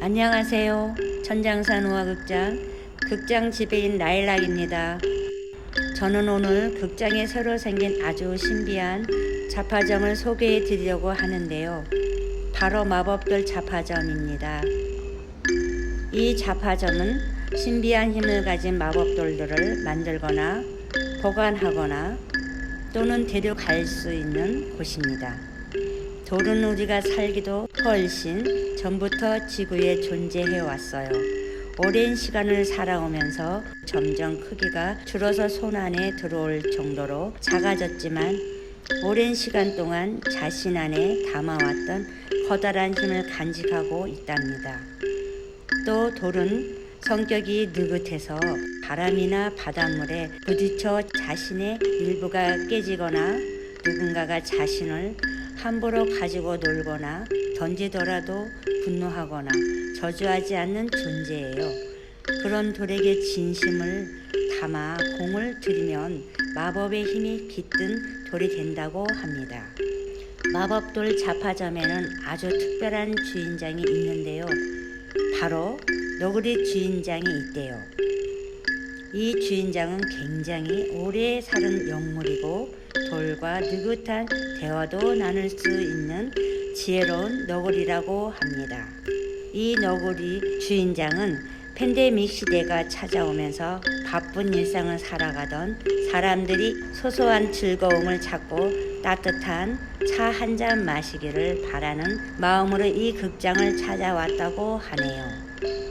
안녕하세요. 천장산 우화극장 극장 지배인 라일락입니다. 저는 오늘 극장에 새로 생긴 아주 신비한 자파점을 소개해 드리려고 하는데요. 바로 마법들 자파점입니다. 이 자파점은 신비한 힘을 가진 마법돌들을 만들거나 보관하거나 또는 데려갈 수 있는 곳입니다. 돌은 우리가 살기도 훨씬 전부터 지구에 존재해 왔어요. 오랜 시간을 살아오면서 점점 크기가 줄어서 손 안에 들어올 정도로 작아졌지만 오랜 시간 동안 자신 안에 담아왔던 커다란 힘을 간직하고 있답니다. 또 돌은 성격이 느긋해서 바람이나 바닷물에 부딪혀 자신의 일부가 깨지거나 누군가가 자신을 함부로 가지고 놀거나 던지더라도 분노하거나 저주하지 않는 존재예요. 그런 돌에게 진심을 담아 공을 들이면 마법의 힘이 깃든 돌이 된다고 합니다. 마법돌 자파점에는 아주 특별한 주인장이 있는데요. 바로 너구리 주인장이 있대요. 이 주인장은 굉장히 오래 사는 영물이고 돌과 느긋한 대화도 나눌 수 있는 지혜로운 너구리라고 합니다. 이 너구리 주인장은 팬데믹 시대가 찾아오면서 바쁜 일상을 살아가던 사람들이 소소한 즐거움을 찾고 따뜻한 차 한 잔 마시기를 바라는 마음으로 이 극장을 찾아왔다고 하네요.